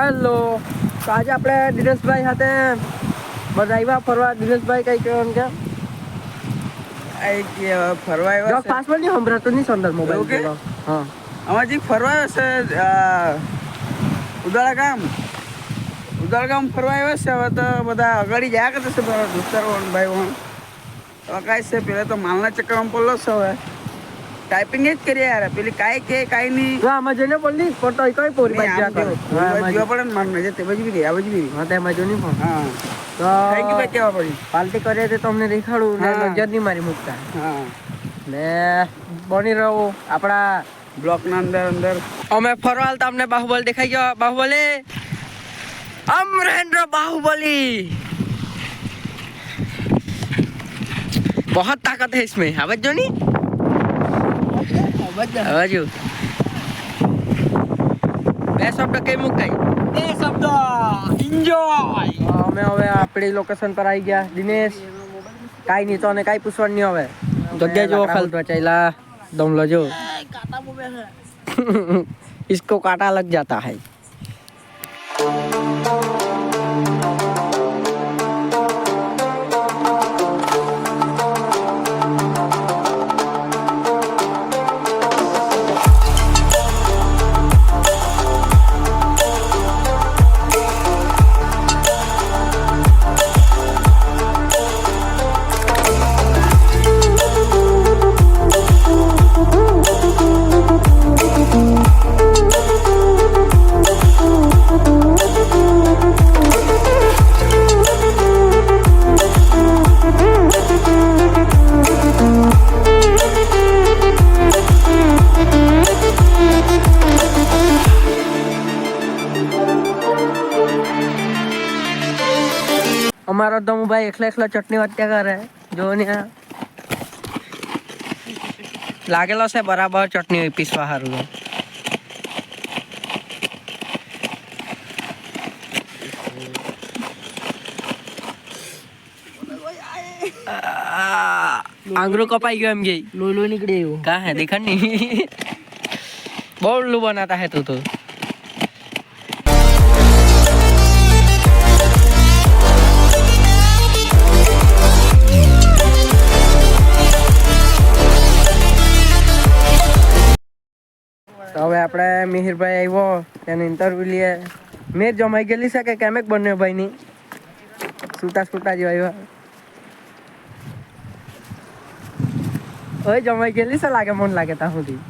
Hello તો આજે આપણે દિનેશભાઈ સાથે બધા આવ્યા ફરવા. દિનેશભાઈ કઈ કહેવાનું કે? ફરવા આવ્યા પાસવર્ડ નહીં સંભળાતો નહીં સંદર મોબાઈલ એવું હા. આમાં જે ફરવા આવ્યો છે ઉદાળા ગામ. ઉદાળા ગામ ફરવા આવ્યા છે. હવે તો બધા અગાડી જયા કરતા છે બધા દોસ્તારો અને ભાઈ વણ હવે કાંઈ છે પેલા તો માલના ચક્કરમાં પડલો છે હવે. ટાઈપિંગ જ કરીએ યાર પેલી કાંઈ કે કાંઈ નહીં જો આમાં જોઈને બોલી પણ તો કઈ પોરી નહીં, બાજુ આમ જા જો, કરો. હા, જોવા આમાં જોવા પડે ને મારું નજર તે બાજુ બી ગઈ આ બાજુ બી ગઈ હા તેમાં જો નહીં પણ હા તો થેન્ક યુ ભાઈ કેવા પડી પાર્ટી કરીએ તો તમને દેખાડું ને હા. નજર નહીં મારી મૂકતા હા ને બની રહો આપણા બ્લોકના અંદર અંદર અમે ફરવા હાલતા અમને બાહુબલી દેખાઈ ગયો બાહુબલી અમરેન્દ્ર बाहुबली बहुत ताकत है इसमें आवाज जो नहीं આપણી લોકેશન પર આવી ગયા. દિનેશ કાઈ નહીં તો અને કાઈ પૂછવાનું નહીં હવે. જગ્યા જો ખાલી. બચાયેલા દમ લજો કાટા ઇસકો કાટા લગ જાતા હૈ. મારો તો હું ભાઈ એકલા એકલા ચટણી વાત્યા કરે. જો ને લાગેલો છે બરાબર ચટણી પીસવા સારું આંગળો કપાઈ ગયો એમ કે. લોહી લોહી નીકળી એવું કા હે દેખાડ નહીં બહુ ઉલ્લું બનાતા હે તું તો. આપણે મિહિરભાઈ આવ્યો, એને ઇન્ટરવ્યુ લઈએ. મેં જમાઈ ગયેલી છે કે કેમેક બન્યો ભાઈની? સૂતા સૂતા જ આવ્યો. ઓય, જમાઈ ગયેલી છે લાગે, મન લાગે ત્યાં સુધી.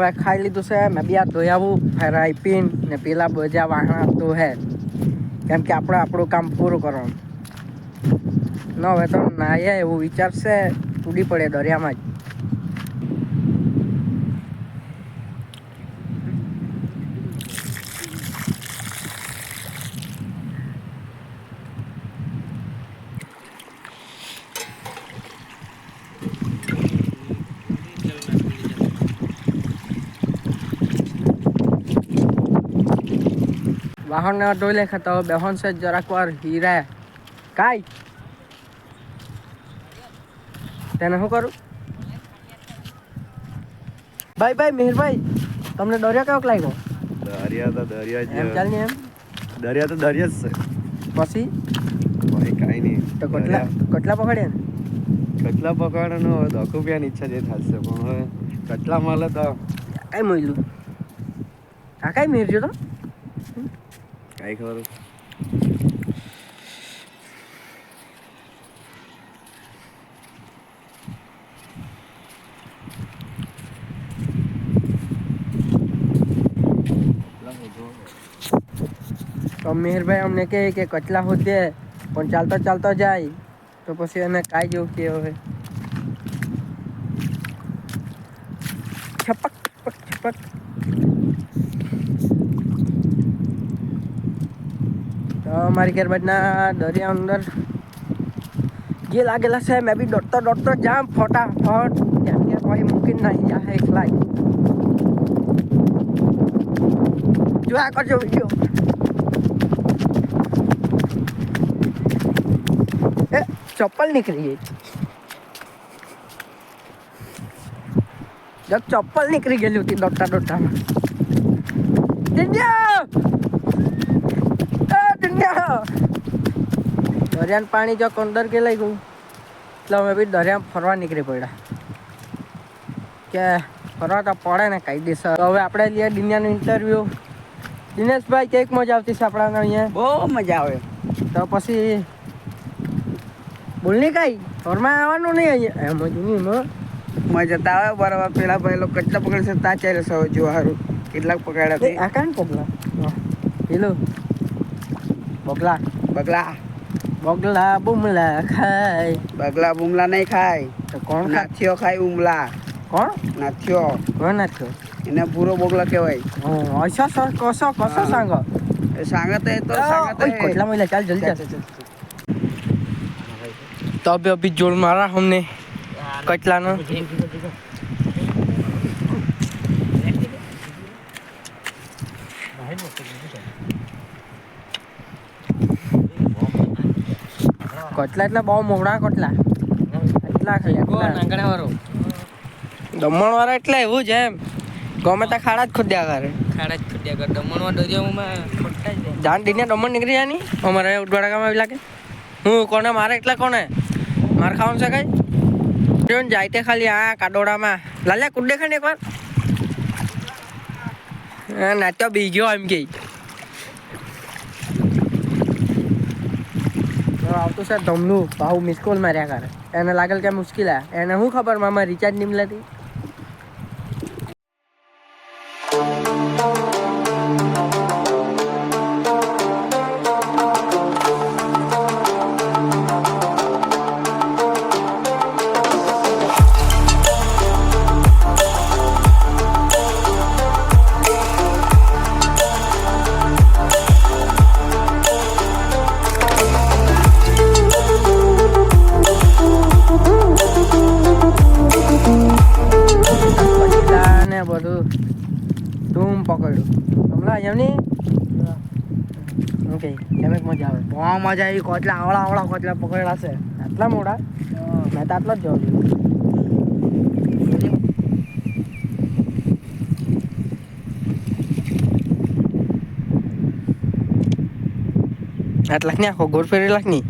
હવે ખાઈ લીધું છે. મેં બી આ ધોયાવું ફેરાઈ પીન ને પેલા બજા વાહણા તો હે. કેમ કે આપણે આપણું કામ પૂરું કરવાનું. ન, હવે તો નાહીએ એવું વિચારશે તૂટી પડે દરિયામાં જ. ધોઈ લે ખાતા હવે બેહન છે જરાક વાર હીરા. કાઈ? તેને શું કરું? ભાઈ ભાઈ મિહિરભાઈ તમને દરિયા કેવો લાગ્યો? દરિયા તો દરિયા એમ જ ચાલ ને એમ? દરિયા તો દરિયા જ છે. પછી? ભાઈ કાંઈ નહીં. તો કટલા કટલા પકડ્યા ને? કટલા પકડવાનો હવે દોખો પ્યાની ઈચ્છા જે થશે પણ હવે કટલા મળે તો કઈ મળ્યું? આ કઈ મિરજો તો? કાંઈ ખબર તો મિહિરભાઈ અમને કહે કે કચલા હોતે, પણ ચાલતો ચાલતો જાય. તો પછી એને કાંઈ જેવું કે હવે તો મારી ઘેર બાજના દરિયા અંદર જે લાગેલા છે, મેં બી દોડતો દોડતો જામ ફટાફટ કેમ કે પછી મૂકીને નાહી જાય એકલા જ. જોયા કરજો વીડિયો એ, ચપ્પલ નીકળી ગઈ જગ ચપ્પલ નીકળી ગયેલી હતી દોડતા દોડતામાં દિન્યા! એ દિન્યા! દરિયાનું પાણી જો અંદર કે લઈ ગયું એટલે અમે બી દરિયા ફરવા નીકળી પડ્યા. કે ફરવા તો પડે ને કાયદેસર. તો હવે આપણે લઈએ દિન્યાનું ઇન્ટરવ્યૂ દિનેશભાઈ કેક મજા આવતી છે આપણા અહીંયા? બહુ મજા આવે. તો પછી બોલની કાંઈ? ઘરમાં આવવાનું નહીં અહીંયા? એમ જ નહીં મજા તો આવે બરાબર. પેલા ભાઈ લોકો કેટલા પકડે છે? તા ચાલે છે હવે સારું કેટલાક પકડ્યા આ કાંઈ પગલા પેલું બગલા બગલા બગલા બુમલા ખાય. બગલા બુમલા નહીં ખાય. તો કોણ નાથિયો ખાય ઉમલા. કોણ? નાથિયો. કોણ નાથિયો? એને પૂરો બોગલા કહેવાય. ઓ અચ્છા સર કસો? કસો સાંગો? સાંગતે તો સાંગતે કોટલા મહિલા ચાલ જલ્દી ચાલ તો અભી અભી જોડ મારા હમને કટલાનો. કટલા એટલે બહુ મોડા કટલા. એટલા ખાલી એટલા. દમણ વાળા એટલે એવું જ એમ. ગમે ત્યાં ખાડા જ ખોદ્યા કરે. ખાડા જ ખોટ્યા કર. દમણમાં દરિયામાં ખોટા જ જાન દીને દમણ નીકળી જાય ની અમારે ઉડવાડા ગામ આવી લાગે. હું કોને? મારે એટલે કોને? માર ખાવાનું છે કઈ? જોન જાય તે ખાલી આ કાડોડામાં. લાલ્યા કુડ દેખાય ને એકવાર નાટ્યો બી ગયો એમ કે. આવતું સર ધમલું ભાવ મિસ કોલ માર્યા કરે. એને લાગેલ કે મુશ્કેલ હે. એને શું ખબર? મામા રિચાર્જ નહીં મળતી બહુ મજા આવી કોચલા આવડા આવડા કોચલા પકડેલા છે. આટલા મોડા મેં તો આટલા જ જોઉં છું આટલાકની આખો ગોળ ફેરેલાકની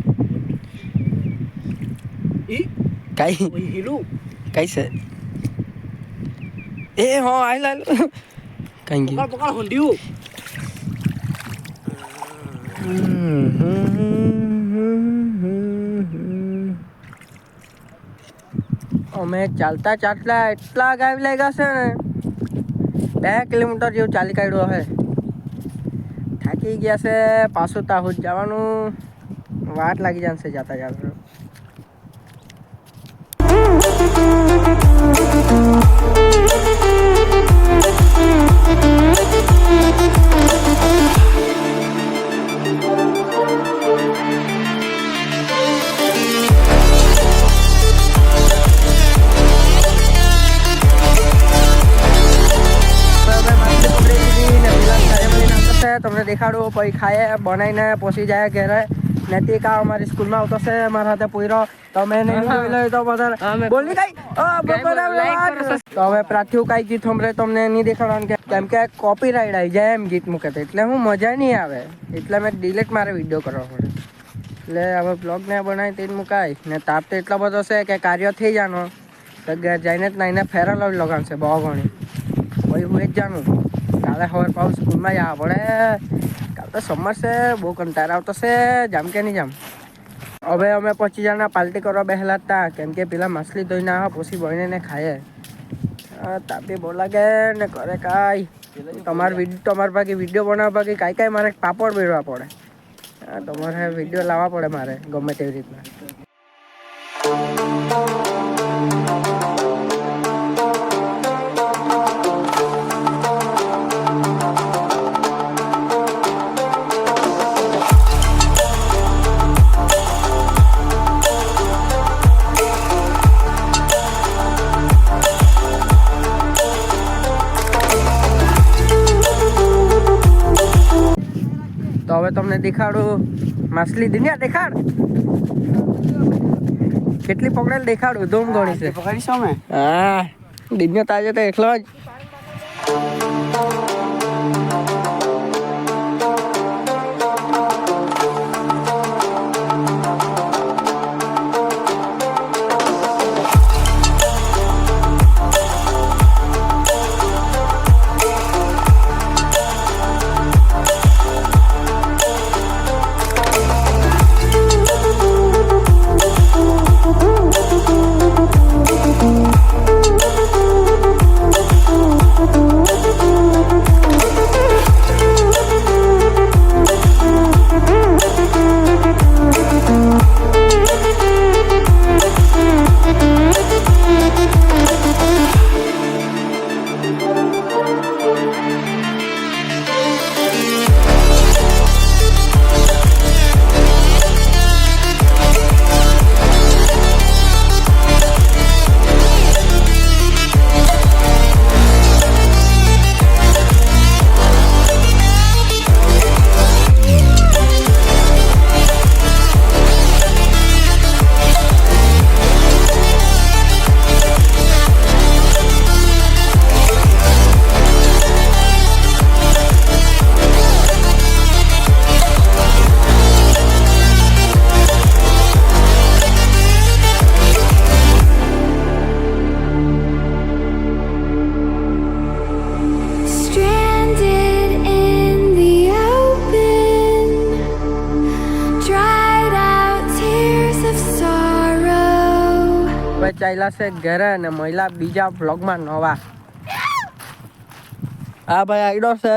કઈ? કઈ છે? એ હો આઈ લાલ કઈ ગયું. પકડ પકડ હુંડ્યું. અમે ચાલતા ચાલતા એટલા ગાય લાગ્યા છે ને. બે કિલોમીટર જેવું ચાલી કાઢ્યું હવે. થાકી ગયા છે, પાછું તાહુદ જવાનું. વાટ લાગી જશે જાતા thank તો તમને દેખાડું પછી ખાય બનાવીને પોસી જાય ઘરે. ને તે કા અમારી સ્કૂલમાં આવતો છે મારા હાથે પૂરો તમે નહીં તો બધા. બોલી કઈ ઓ, બપોરે વાત. તો હવે પ્રાથ્યુ કઈ ગીત હમરે તમને નહીં દેખાડવાનું કે કેમ કે કોપીરાઇટ આવી જાય એમ ગીત મૂકે એટલે હું મજા નહીં આવે. એટલે મેં ડિલીટ મારે વીડિયો કરવા પડે. એટલે હવે બ્લોગ ને બનાવી તે મુકાય. ને તાપ તો એટલો બધો છે કે કાર્ય થઈ જાનો. તો ઘેર જઈને જ નાઈને ફેરલ લગાવશે બહુ ઘણી પછી હું એ જ જાણું. કાલે ખબર પાઉં સ્કૂલમાં જવા પડે. કાલે તો સમર છે, બહુ કંટાળ આવતો છે. જામ કે નહીં જામ? હવે અમે પચીસ જણા પાલટી કરવા બેહલા જ હતા. કેમ કે પેલા માછલી ધોઈને આવે પછી ને ખાઈએ. તાપી બહુ લાગે ને કરે કાંઈ. તમારે તમારા ભાગે વીડિયો બનાવવા ભાગે, કાંઈ કાંઈ મારે પાપડ મેળવવા પડે. તમારે વીડિયો લાવવા પડે મારે, ગમે તેવી રીતના. દેખાડું માછલી દુનિયા દેખાડ. કેટલી પકડેલ દેખાડું ધૂમ ગણી છે. પકડીશું અમે? હા દિનનો તાજો તો એકલો જ. હવે છે ઘરે અને મહિલા બીજા બ્લોગમાં નવા. આ ભાઈ આઈડો છે.